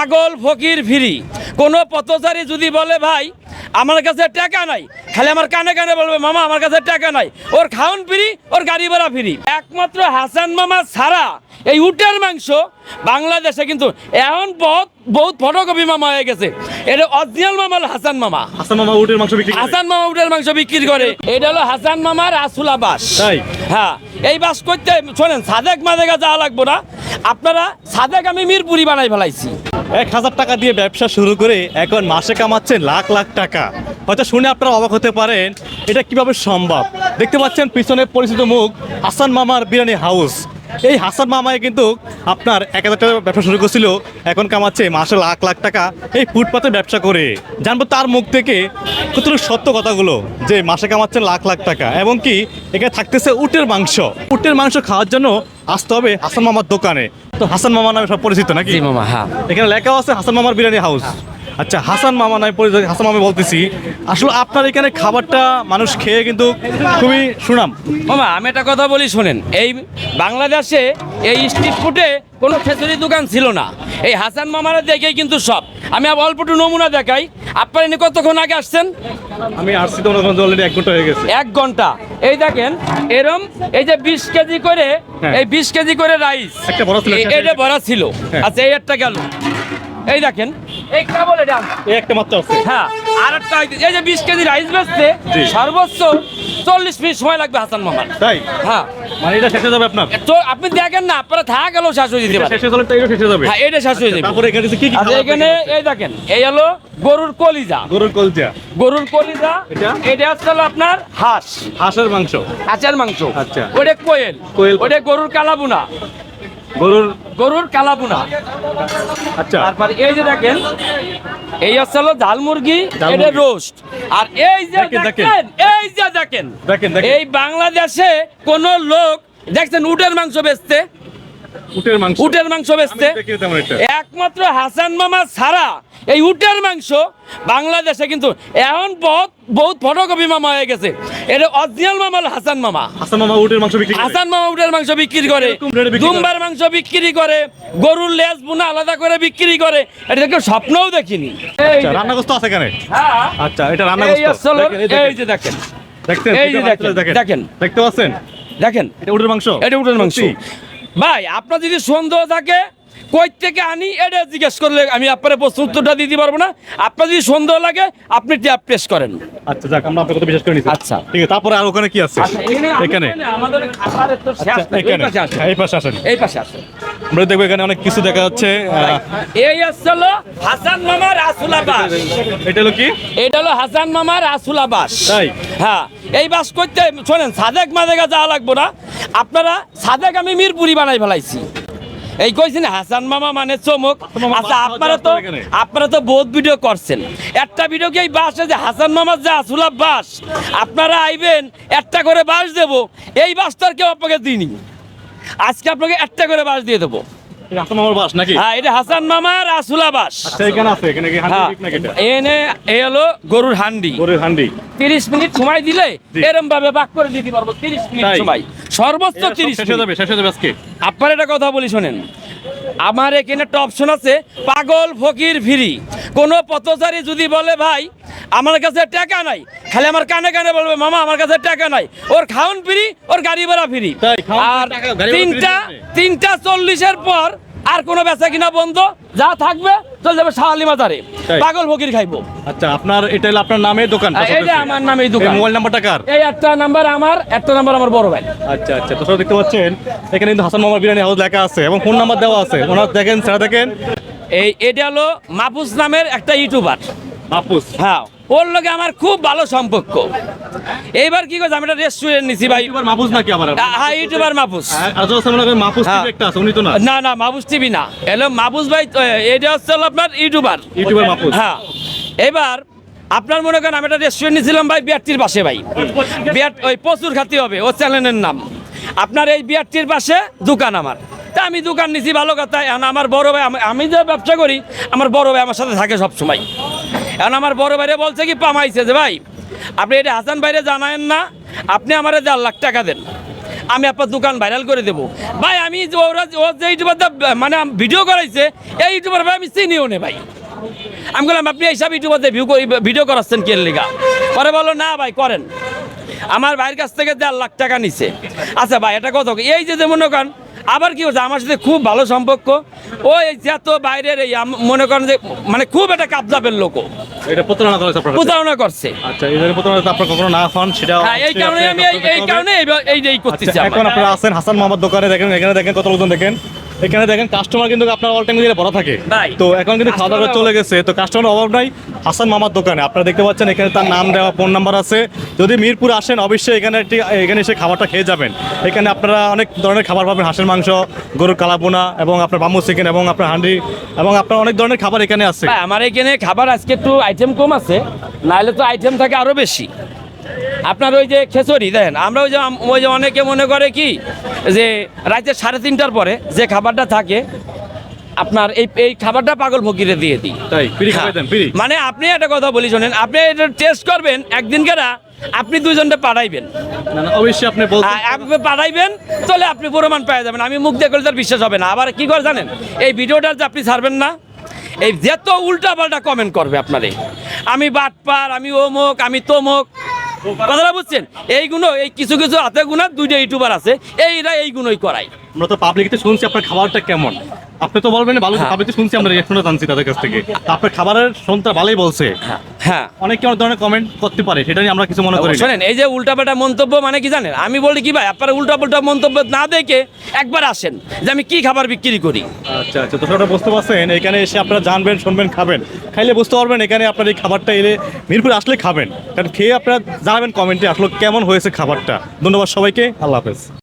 পাগল ফকির ফিরি। কোনো পথচারী যদি বলে ভাই আমার কাছে টাকা নাই। খালি আমার কানে কানে বলবে মামা আমার কাছে টাকা নাই। ওর খাওন ফিরি ওর গাড়ি ভাড়া ফিরি। একমাত্র হাসান মামা ছাড়া এই উটের মাংস বাংলাদেশে কিন্তু এখন বহুত বহুত ফটোকপি মামা হয়ে গেছে। এটা অরিজিনাল মামা হাসান মামা। হাসান মামা উটের মাংস বিক্রি হাসান মামা উটের মাংস বিক্রি করে। এটা হলো হাসান মামার আসুলা বাস? হ্যাঁ এই বাস করতে শোনেন সাদেক মাদেকা যাওয়া লাগবো না। আপনারা সাদেক আমি মিরপুরি বানাই ফেলাইছি। এক হাজার টাকা দিয়ে ব্যবসা শুরু করে এখন মাসে কামাচ্ছেন লাখ লাখ টাকা। হয়তো শুনে আপনারা অবাক হতে পারেন, এটা কীভাবে সম্ভব? দেখতে পাচ্ছেন পিছনে পরিচিত মুখ আসান মামার বিরিয়ানি হাউস। এই হাসান মামায় কিন্তু আপনার এক হাজার টাকা ব্যবসা শুরু করছিল এখন কামাচ্ছে মাসে লাখ লাখ টাকা এই ফুটপাতের ব্যবসা করে। জানব তার মুখ থেকে কতটুকু সত্য কথাগুলো যে মাসে কামাচ্ছেন লাখ লাখ টাকা এবং কি এখানে থাকতেছে উটের মাংস। উটের মাংস খাওয়ার জন্য আসতে হবে হাসান মামার দোকানে। তো হাসান মামা নামে সব পরিচিত নাকি? মামা হ্যাঁ। এখানে লেখা আছে হাসান মামার বিরিয়ানি হাউস। আচ্ছা হাসান মামা নাই পরিচয় হাসান মামা বলতেছি। আসলে আপনার এখানে খাবারটা মানুষ খেয়ে কিন্তু খুবই সুনাম। মামা আমি একটা কথা বলি শোনেন। এই বাংলাদেশে এই স্ট্রিট ফুডে কোনো খেচুরি দোকান ছিল না। এই হাসান মামারা দেখেই কিন্তু সব। আমি আবার অল্প একটু নমুনা দেখাই। আপনার এনে কতক্ষণ আগে আসছেন? আমি আসছি তো অলরেডি এক ঘণ্টা হয়ে গেছে। এক ঘণ্টা। এই দেখেন এরম এই যে বিশ কেজি করে হ্যাঁ। এই বিশ কেজি করে রাইস একটা বড় ছিল, একটা এটা ভরা ছিল। হ্যাঁ। আচ্ছা এই একটা গেল। এই দেখেন এই কেবল এটা এই একটা মাত্র আছে। হ্যাঁ আর একটা এই যে বিশ কেজি রাইস বেচতে সর্বোচ্চ চল্লিশ মিনিট সময় লাগবে হাসান মামার তাই? হ্যাঁ। মানে এটা শেষে যাবে আপনার? তো আপনি দেখেন না আপনারা থাকা গেলেও শেষ হয়ে এটা পারে। শেষে হলে এটা শেষে যাবে। হ্যাঁ এটা শেষ হয়ে যাবে। তারপরে এখানে কি কি এখানে এই দেখেন এই হলো গরুর কলিজা। গরুর কলজা। গরুর কলিজা এটা? এটা হলো আপনার হাঁস। হাঁসের মাংস। আচার মাংস। আচ্ছা। ওটা কোয়েল। কোয়েল। ওটা গরুর কালাবুনা। গরুর গরুর কালাবুনা আচ্ছা। তারপর এই যে দেখেন এই হচ্ছে হলো ঝাল মুরগি এটা রোস্ট আর এই যে দেখেন, এই যে দেখেন দেখেন, দেখেন। এই বাংলাদেশে কোন লোক দেখছেন উটের মাংস বেচতে উটের মাংস। উটের মাংস বেচতে। একমাত্র হাসান মামা ছাড়া এই উটের মাংস বাংলাদেশে কিন্তু এখন বহুত বহুত ফটোকপি মামা হয়ে গেছে। এটা অরিজিনাল মামা হাসান মামা। হাসান মামা উটের মাংস বিক্রি করে। হাসান মামা উটের মাংস বিক্রি করে? দুম্বার মাংস বিক্রি করে। গরুর লেজ বুনা আলাদা করে বিক্রি করে। এটা কেউ স্বপ্নও দেখিনি। আচ্ছা যে- রান্না গোস্ত আছে এখানে? হ্যাঁ। আচ্ছা এটা রান্না এই গোস্ত দেখেন, এই দেখেন। এই যে দেখেন। যে দেখেন। দেখতে পাচ্ছেন? দেখেন। এটা উটের মাংস? এটা উটের মাংস? ভাই আপনার যদি সন্দেহ থাকে কই থেকে আনি এটা জিজ্ঞেস করলে আমি আপনার প্রশ্ন উত্তরটা দিতে পারব না। আপনার যদি সন্দেহ লাগে আপনি ট্যাপ প্রেস করেন। আচ্ছা যাক আমরা আপনার কথা বিশ্বাস করে নিচ্ছি। আচ্ছা। ঠিক আছে তারপরে আর ওখানে কি আছে? এখানে আমাদের খাবারের তো শেষ আচ্ছা, এই পাশে আসেন। এই পাশে আসেন। এই পাশে আসেন। আমরা দেখব এখানে অনেক কিছু দেখা যাচ্ছে এই আসলো হাসান মামার আসুলা বাস এটা হলো কি? এটা হলো হাসান মামার আসুলা বাস তাই? হ্যাঁ এই বাস করতে শোনেন সাদেক মাদেকা যাওয়া লাগবো না। আপনারা সাদেক আমি মিরপুরি বানাই ফেলাইছি। এই কইছেন হাসান মামা মানে চমক। আচ্ছা আপনারা তো আপনারা তো বহুত ভিডিও করছেন। একটা ভিডিও কি এই বাসে যে হাসান মামার যে আসুলা বাস আপনারা আইবেন একটা করে বাস দেব। এই বাস তো আর কেউ আপনাকে দিইনি। আজকে আপনাকে একটা করে বাস দিয়ে দেবো। হাসান মামার বাস নাকি? হ্যাঁ এটা হাসান মামার আসুলা বাস। আচ্ছা এখানে আছে এখানে কি হান্ডি হ্যাঁ নাকি এটা? এনে এই হলো গরুর হান্ডি। গরুর হান্ডি। তিরিশ মিনিট সময় দিলে জি। এরম ভাবে বাক করে দিতে পারব তিরিশ মিনিট সময়। সর্বোচ্চ এটা সব শেষ হয়ে যাবে শেষ হয়ে যাবে আজকে। আপনার এটা কথা বলি শোনেন। আমার এখানে একটা অপশন আছে পাগল ফকির ফিরি কোনো পথচারী যদি বলে ভাই আমার কাছে টাকা নাই। খালি আমার কানে কানে বলবে মামা আমার কাছে টাকা নাই। ওর খাওন ফ্রি ওর গাড়ি ভাড়া ফ্রি। আর ভাড়া free তিনটা তিনটা চল্লিশের পর আর কোনো বেচা কিনা বন্ধ। যা থাকবে চলে যাবে শাহালি মাজারে। পাগল ফকির খাইবো। আচ্ছা আপনার এটা হলো আপনার নামে দোকান এটা আমার নামে দোকান। মোবাইল নাম্বারটা কার? এই একটা নাম্বার আমার একটা নাম্বার আমার বড় ভাই। আচ্ছা আচ্ছা তো সব দেখতে পাচ্ছেন এখানে কিন্তু হাসান মামার বিরিয়ানি হাউস লেখা আছে এবং ফোন নাম্বার দেওয়া আছে। ওনার দেখেন স্যার দেখেন। এই এটা হলো মাহফুজ নামের একটা ইউটিউবার। মাহফুজ হ্যাঁ ওর লগে আমার খুব ভালো সম্পর্ক। এইবার কি করছে আমি একটা রেস্টুরেন্ট নিছি ভাই। ইউটিউবার মাহফুজ নাকি আবার? আ- হ্যাঁ ইউটিউবার মাহফুজ আজও সামনে লাগে মাহফুজ হ্যাঁ। টিভি একটা আছে উনি তো না? না না মাহফুজ টিভি না। এলো মাহফুজ ভাই এটা হচ্ছে আপনার ইউটিউবার। ইউটিউবার মাহফুজ হ্যাঁ এবার আপনার মনে করেন আমি একটা রেস্টুরেন্ট নিয়েছিলাম ভাই বিয়ারটির পাশে ভাই। বিয়ার ওই প্রচুর খাতি হবে ও চ্যানেলের নাম। আপনার এই বিয়ারটির পাশে দোকান আমার। তা আমি দোকান নিছি, ভালো কথা। এখন আমার বড় ভাই, আমি- যে ব্যবসা করি, আমার বড় ভাই আমার সাথে থাকে সব সময় এখন আমার বড় ভাইরে বলছে কি, পামাইছে যে, ভাই, আপনি এটা হাসান ভাইরে জানায়েন না, আপনি আমারে দেড় লাখ টাকা দেন। আমি আপনার দোকান ভাইরাল করে দেবো। ভাই, আমি ওরা ও যে ইউটিউবার মানে ভিডিও করাইছে, এই ইউটিউবার ভাই আমি চিনিও নে ভাই। আমি বললাম, আপনি এইসব ইউটিউবারতে ভিউ ভিডিও করাচ্ছেন কে লেগা? পরে বলো না ভাই, করেন। আমার ভাইয়ের কাছ থেকে দেড় লাখ টাকা নিছে। আচ্ছা ভাই, এটা কত এই যে যে মনে করেন আবার কি হচ্ছে আমার সাথে খুব ভালো সম্পর্ক। ও এই যত বাইরের এই মনে করেন যে মানে খুব একটা কাবজাবের লোক প্রতারণা করেছে? আচ্ছা এই কারণে হ্যাঁ কারণে আমি এই- কারণে এই এই আচ্ছা, করতেছি এখন। আপনারা আছেন হাসান মোহাম্মদ দোকানে দেখেন এখানে দেখেন কত লোকজন দেখেন। এখানে দেখেন কাস্টমার কিন্তু আপনার অল টাইম বড় থাকে। তো এখন কিন্তু খাওয়া দাওয়া চলে গেছে। তো কাস্টমার অভাব নাই। হাসান মামার দোকানে। আপনারা দেখতে পাচ্ছেন এখানে তার নাম দেওয়া ফোন নাম্বার আছে। যদি মিরপুর আসেন অবশ্যই এখানে একটি এখানে এসে খাবারটা খেয়ে যাবেন। এখানে আপনারা অনেক ধরনের খাবার পাবেন। হাঁসের মাংস গরুর কালাবোনা এবং আপনার বাম্বু চিকেন এবং আপনার হান্ডি এবং আপনার অনেক ধরনের খাবার এখানে আছে। আমার এখানে খাবার আজকে একটু আইটেম কম আছে। নাহলে তো আইটেম থাকে আরও বেশি। আপনার ওই যে খেচড়ি দেখেন আমরা ওই যে ওই যে অনেকে মনে করে কি যে রাতে সাড়ে তিনটার পরে যে খাবারটা থাকে আপনার এই এই খাবারটা পাগল ফকিরে দিয়ে দিই। তাই? ফ্রি খাবার দেন ফ্রি। মানে আপনি একটা কথা বলি শোনেন আপনি এটা টেস্ট করবেন একদিন কেনা আপনি দুইজনটা পাঠাইবেন। না না অবশ্যই আপনি আ- আপনি পাঠাইবেন তাহলে আপনি প্রমাণ পেয়ে যাবেন। আমি মুখ দিয়ে তার বিশ্বাস হবে না। আবার কি করে জানেন? এই ভিডিওটা যে আপনি ছাড়বেন না এই যত উল্টা পাল্টা কমেন্ট করবে আপনারে। আমি বাটপার আমি অমুক আমি তমুক কথাটা বুঝছেন? এইগুলো এই কিছু কিছু হাতে গুণা দুইটা ইউটিউবার আছে, এইরা এই গুণই করাই আমরা তো পাবলিকতে শুনছি আপনার খাবারটা কেমন। আপনি তো বলবেন ভালো হ্যাঁ। পাবলিকতে শুনছি আমরা রেস্টুরেন্টে জানছি তাদের কাছ থেকে। আপনার খাবারের সন্তা ভালোই বলছে। হ্যাঁ অনেকে অনেক ধরনের কমেন্ট করতে পারে সেটা নিয়ে আমরা কিছু মনে করি। শোনেন এই যে উল্টাপাল্টা মন্তব্য মানে কি জানেন? আমি বলি কি ভাই আপনারা উল্টাপাল্টা মন্তব্য না দেখে একবার আসেন যে আমি কি খাবার বিক্রি করি। আচ্ছা আচ্ছা তো সেটা বুঝতে পারছেন এখানে এসে আপনারা জানবেন শুনবেন খাবেন। খাইলে বুঝতে পারবেন এখানে আপনার এই খাবারটা এলে মিরপুর আসলে খাবেন। কারণ খেয়ে আপনারা জানাবেন কমেন্টে আসলে কেমন হয়েছে খাবারটা। ধন্যবাদ সবাইকে আল্লাহ হাফেজ।